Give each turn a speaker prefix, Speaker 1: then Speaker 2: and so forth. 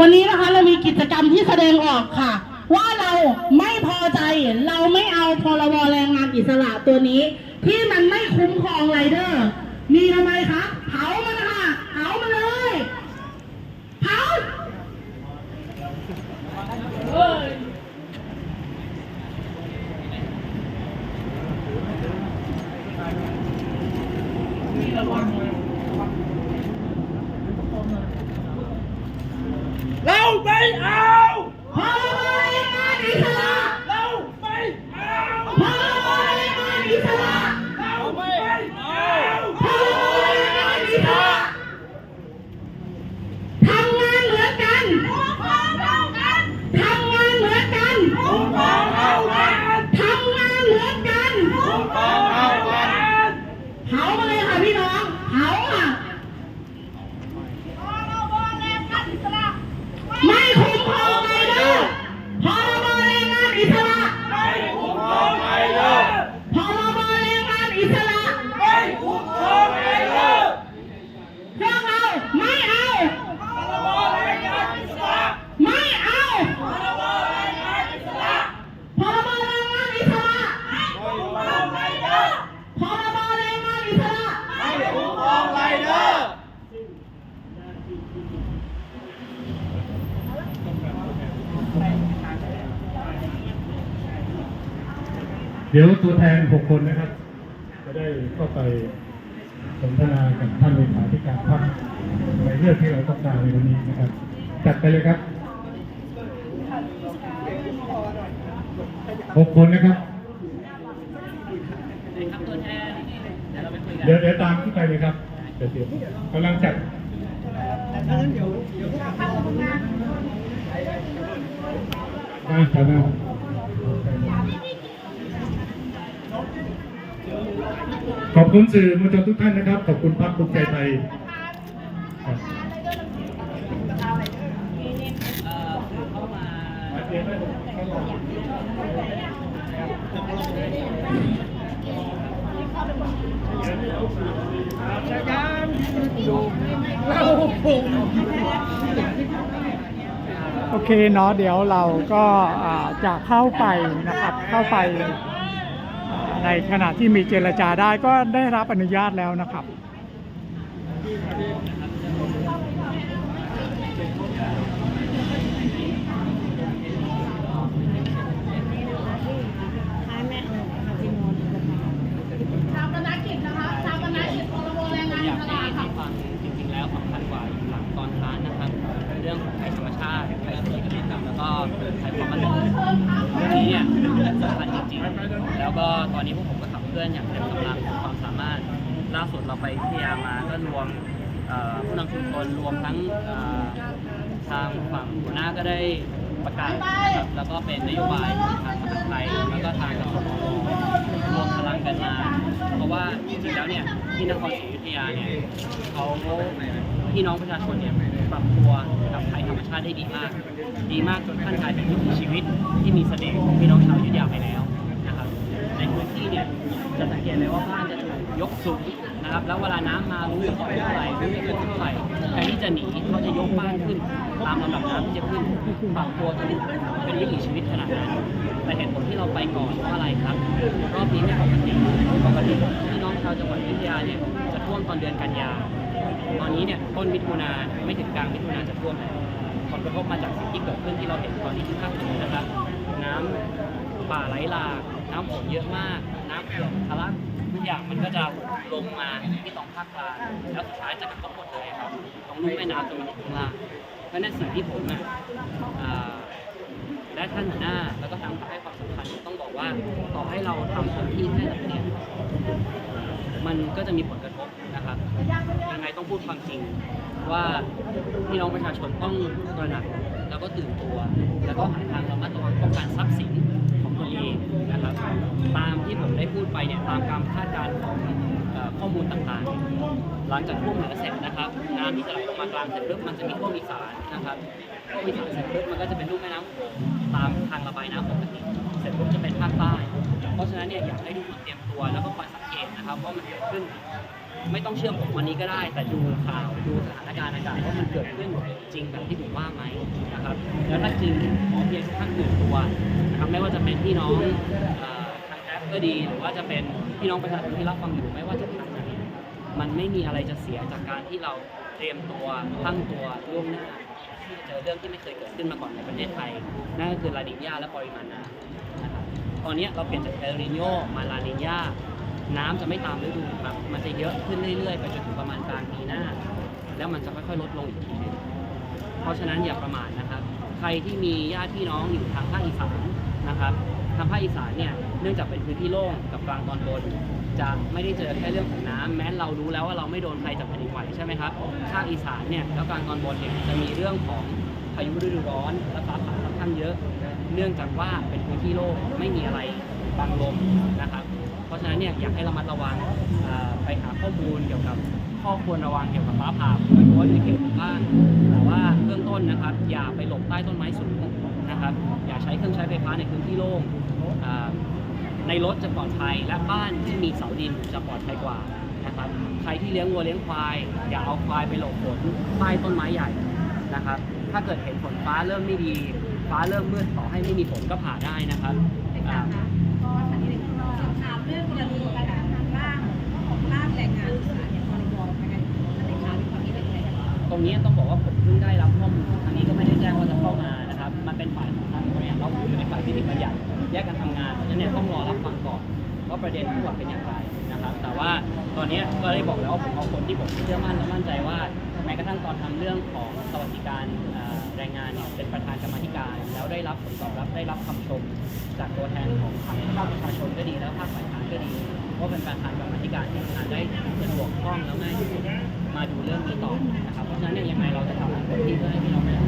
Speaker 1: วันนี้นะคะเรามีกิจกรรมที่แสดงออกค่ะ ว่าเราไม่พอใจเราไม่เอาพรบแรงงานอิสระตัวนี้ ที่มันไม่คุ้มครองไรเดอร์ มีทำไมคะเผามันนะคะเผามันเลยเผา
Speaker 2: เราไม่เอา
Speaker 1: พ
Speaker 2: เดี๋
Speaker 3: ยวตัวแทน 6 คนนะครับ จะได้เข้าไปสนทนากับท่านเลขาธิการพรรคในเรื่องที่เราต้องการในวันนี้นะครับ จัดไปเลยครับหกคนนะครับ เดี๋ยวเดี๋ยวตามขึ้นไปเลยครับเดี๋ยวเดี๋ยวกำลังจัดมาครับมา ขอบคุณสื่อมวลชนทุกท่านนะครับ ขอบคุณพรรคภูมิใจไทย
Speaker 4: โอเคเนาะเดี๋ยวเราก็จะเข้าไปนะครับ เข้าไป ในขณะที่มีเจรจาได้ก็ได้รับอนุญาตแล้วนะครับ
Speaker 1: ชาปนกิจนะคะชาปนกิจพรบแรงงาน
Speaker 5: อ
Speaker 1: อิ
Speaker 5: ยาก
Speaker 1: ส
Speaker 5: ให้
Speaker 1: ระค่ะ
Speaker 5: ฟังจริงๆแล้วสำคัญกว่าอยู่หลังตอนท้ายนะครับ เรื่องของภัยธรรมชาติภัยทางกิจกรรมแล้วก็ภัยความมั่นคงเรื่องนี้เนี่ยสำคัญจริงๆ แล้วก็ตอนนี้พวกผม ก็ขับเคลื่อนอย่างเต็มกำลังความสามารถล่าสุดเราไปพิทยามาก็รวมผู้นำชุมชนรวมทั้งทางฝั่งหัวหน้าก็ได้ประกาศครับแล้วก็เป็นนโยบายของทางมหาไทยแล้วก็ทางกระทรวงรวมพลังกันมา เพราะว่าจริงๆแล้วเนี่ยที่นครศรีอยุธยาเนี่ยเขาพี่น้องประชาชนเนี่ยปรับตัวกับภัยธรรมชาติได้ดีมาก ดีมากจนท่านกลายเป็นวิถีชีวิตที่มีเสน่ห์ของพี่น้องชาวอยุธยาไปแล้วนะครับ ในพื้นที่เนี่ย จะสังเกตเลยว่าบ้านจะถูกยกสูงนะครับ แล้วเวลาน้ำมารู้ว่าเท่าไหร่รู้ไม่เท่าไหร่แทนที่จะหนีเขาจะยกบ้านขึ้น ตามลำดับน้ำที่จะขึ้นปรับตัวจนเป็นวิถีชีวิตขนาดนั้นแต่เหตุผลที่เราไปก่อนเพราะอะไรครับ รอบนี้เนี่ยปกติปกติพี่น้องชาวจังหวัดอยุธยาเนี่ยจะท่วมตอนเดือนกันยาตอนนี้เนี่ยต้นมิถุนาไม่ถึงกลางมิถุนาจะท่วมแล้วผลกระทบมาจากสิ่งที่เกิดขึ้นที่เราเห็นตอนนี้ที่ภาคเหนือนะครับ น้ำ ป่าไหลหลากน้ำฝนเยอะมาก น้ำเขื่อนทะลักทุกอย่างมันก็จะลงมาที่ตรงภาคกลางแล้วสุดท้ายจะกระทบหมดเลยครับตรงลุ่มแม่น้ำตรงนี้ข้างล่างเพราะนั้นสิ่งที่ผมอะและท่านหัวหน้าแล้วก็ทางพรรคให้ความสำคัญต้องบอกว่าต่อให้เราทำเต็มที่แค่ไหนเนี่ยมันก็จะมีผลกระทบนะครับยังไงต้องพูดความจริงว่าพี่น้องประชาชนต้องตระหนักแล้วก็ตื่นตัว แล้วก็หาทางระมัดระวังป้องกัน หลังจากท่วมเหนือเสร็จนะครับน้ำที่จะไหลลงมากลางเสร็จปุ๊บมันจะมีท่วมอีสานนะครับท่วมอีสานเสร็จปุ๊บมันก็จะเป็นลูกแม่น้ำโขงตามทางระบายน้ำปกติเสร็จปุ๊บจะเป็นภาคใต้ เพราะฉะนั้นเนี่ยอยากให้ทุกคนเตรียมตัวแล้วก็คอยสังเกตนะครับว่ามันเกิดขึ้น ไม่ต้องเชื่อผมวันนี้ก็ได้ แต่ดูข่าวดูสถานการณ์อากาศว่ามันเกิดขึ้นจริงแบบที่ผมว่าไหมนะครับแล้วถ้าจริงขอเพียงทุกท่านตื่นตัวนะครับไม่ว่าจะเป็นพี่น้องทางแอปก็ดีหรือว่าจะเป็นพี่น้องประชาชนที่รับฟังอยู่ไม่ว่าจะทาง มันไม่มีอะไรจะเสียจากการที่เราเตรียมตัวตั้งตัวล่วงหน้าที่จะเจอเรื่องที่ไม่เคยเกิดขึ้นมาก่อนในประเทศไทยนั่นก็คือลานิญญาและปริมาณน้ำนะครับตอนนี้เราเปลี่ยนจากเอลนิโยมาลานิญญาน้ำจะไม่ตามฤดูครับมันจะเยอะขึ้นเรื่อยๆ ไปจนถึงประมาณกลางปีหน้า แล้วมันจะค่อยๆลดลงอีกทีหนึงเพราะฉะนั้นอย่าประมาทนะครับ ใครที่มีญาติพี่น้องอยู่ทางภาคอีสานนะครับทางภาคอีสานเนี่ยเนื่องจากเป็นพื้นที่โล่งกับกลางตอนบน จะไม่ได้เจอแค่เรื่องของน้ำแม้เรารู้แล้วว่าเราไม่โดนภัยจากแผ่นดินไหวใช่ไหมครับภาคอีสานเนี่ยแล้วกางตอนบนเนี่ยจะมีเรื่องของพายุฤดูร้อนและฟ้าผ่าค่อนข้างเยอะ เนื่องจากว่าเป็นพื้นที่โล่งไม่มีอะไรบังลมนะครับ เพราะฉะนั้นเนี่ยอยากให้ระมัดระวังไปหาข้อมูลเกี่ยวกับข้อควรระวังเกี่ยวกับฟ้าผ่าโดยเฉพาะในเขตหมู่บ้านแต่ว่าเบื้องต้นนะครับ อย่าไปหลบใต้ต้นไม้สูงนะครับ อย่าใช้เครื่องใช้ไฟฟ้าในพื้นที่โล่ง ในรถจะปลอดภัยและบ้านที่มีเสาดินจะปลอดภัยกว่านะครับใครที่เลี้ยงวัวเลี้ยงควาย อย่าเอาควายไปหลบฝนใต้ต้นไม้ใหญ่นะครับ ถ้าเกิดเห็นฝนฟ้าเริ่มไม่ดี ฟ้าเริ่มมืดต่อให้ไม่มีฝนก็ผ่าได้นะครับอ่า
Speaker 6: ถามเรื่องกรณีการทำร่างของร่างแรงงานสารเนี่ยพรบยังไงท่านเลขามีความคิดเห็นยังไงกันบ้าง
Speaker 5: ตรงนี้ต้องบอกว่าผมเพิ่งได้รับข้อมูลทางนี้ก็ไม่ได้แจ้งว่าจะเข้ามานะครับ มันเป็นฝ่ายของทางบริหารเราอยู่ในฝ่ายที่ติบัญญัติแยกกันทำงานเพราะฉะนั้นเนี่ยต้องรอรับฟังก่อนว่าประเด็นทั้งหมดเป็นอย่างไรนะครับ แต่ว่าตอนนี้ก็ได้บอกแล้วว่าผมเอาคนที่ผมเชื่อมั่นและมั่นใจว่าแม้กระทั่งตอนทำเรื่องของสวัสดิการแรงงานเนี่ยเป็นประธานกรรมธิการ แล้วได้รับผลตอบรับได้รับคำชม จากตัวแทนของทั้งภาคประชาชนก็ดีแล้วภาคฝ่ายค้านก็ดีว่าเป็นประธานกรรมธิการที่ทำงานได้สะดวกคล่องแล้วง่ายที่สุดมาดูเรื่องนี้ต่อนะครับเพราะฉะนั้นเนี่ยยังไงเราจะทำให้คนที่เพื่อให้พี่น้องประชาชน